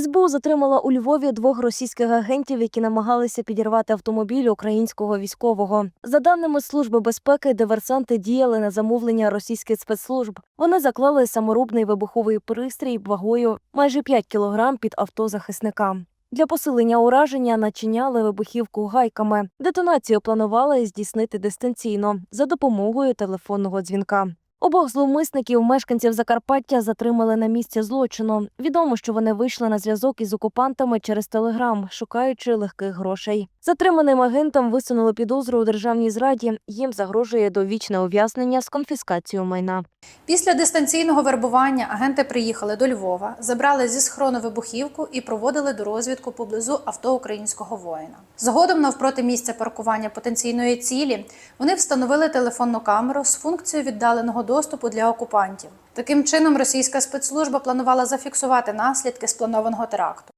СБУ затримала у Львові двох російських агентів, які намагалися підірвати автомобіль українського військового. За даними Служби безпеки, диверсанти діяли на замовлення російських спецслужб. Вони заклали саморобний вибуховий пристрій вагою майже 5 кілограм під авто захисника. Для посилення ураження начиняли вибухівку гайками. Детонацію планували здійснити дистанційно за допомогою телефонного дзвінка. Обох зловмисників мешканців Закарпаття затримали на місці злочину. Відомо, що вони вийшли на зв'язок із окупантами через телеграм, шукаючи легких грошей. Затриманим агентам висунули підозру у державній зраді. Їм загрожує довічне ув'язнення з конфіскацією майна. Після дистанційного вербування агенти приїхали до Львова, забрали зі схрону вибухівку і проводили до розвідку поблизу авто українського воїна. Згодом навпроти місця паркування потенційної цілі вони встановили телефонну камеру з функцією віддаленого доступу для окупантів. Таким чином, російська спецслужба планувала зафіксувати наслідки спланованого теракту.